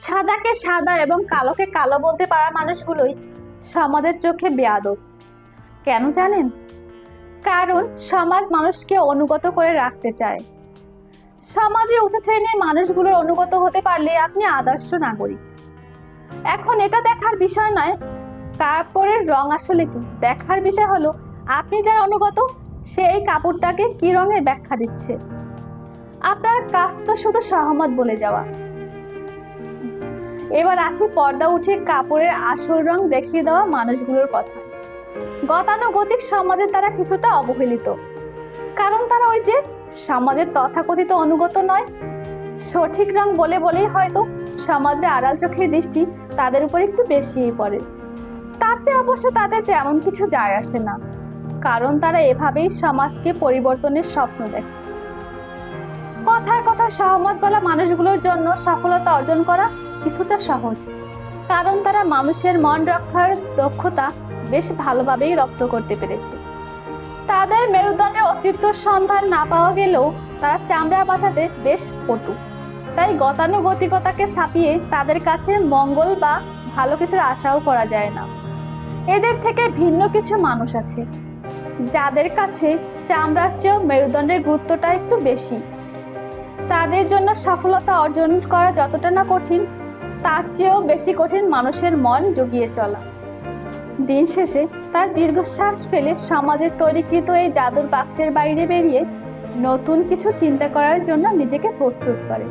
সাদাকে সাদা এবং কালোকে কালো বলতে পারা মানুষগুলোই সমাজের চোখে বেয়াদব। কেন জানেন? কারণ সমাজ মানুষকে অনুগত করে রাখতে চায়। সমাজে উচ্চ শ্রেণির মানুষগুলোর অনুগত হতে পারলে আপনি আদর্শ নাগরিক। এখন এটা দেখার বিষয় নয়, কাপড়ের রং আসলে কি? দেখার বিষয় হলো, আপনি যার অনুগত সেই কাপড়টাকে কি রঙের ব্যাখ্যা দিচ্ছে? আপনার কাজ তো শুধু সহমত বলে যাওয়া। এবার আসি পর্দা উঠে কাপড়ের আসল রং দেখিয়ে দেওয়া মানুষগুলোর কথা। গতানুগতিক সমাজে তারা কিছুটা অবহেলিত। কারণ তারা ওই যে সমাজের তথাকথিত অনুগত নয়। সঠিক রং বলে বলেই হয়তো সমাজে আড়াল চোখের দৃষ্টি তাদের উপর একটু বেশিই পড়ে। তাতে অবশ্য তাদের তেমন কিছু যায় আসে না। কারণ তারা এভাবেই সমাজকে পরিবর্তনের স্বপ্ন দেখে। কথায় কথা সহমত বলা মানুষগুলোর জন্য সফলতা অর্জন করা কিছুটা সহজ। কারণ তারা মানুষের মন রক্ষার দক্ষতা বেশ ভালোভাবেই রপ্ত করতে পেরেছে। তাদের মেরুদণ্ডের অস্তিত্বের সন্ধান না পাওয়া গেলেও তারা চামড়া বাঁচাতে বেশ পটু তাই গতানুগতিকতাকে ছাপিয়ে তাদের কাছে মঙ্গল বা ভালো কিছুর আশাও করা যায় না। এদের থেকে ভিন্ন কিছু মানুষ আছে। যাদের কাছে চামড়ার চেয়েও মেরুদণ্ডের গুরুত্বটা একটু বেশি। তাদের জন্য সফলতা অর্জন করা যতটা না কঠিন, তার চেয়েও বেশি কঠিন মানুষের মন জুগিয়ে চলা। দিন শেষে তার দীর্ঘশ্বাস ফেলে সমাজের তৈরিকৃত এই জাদুর বাক্সের বাইরে বেরিয়ে নতুন কিছু চিন্তা করার জন্য নিজেকে প্রস্তুত করে।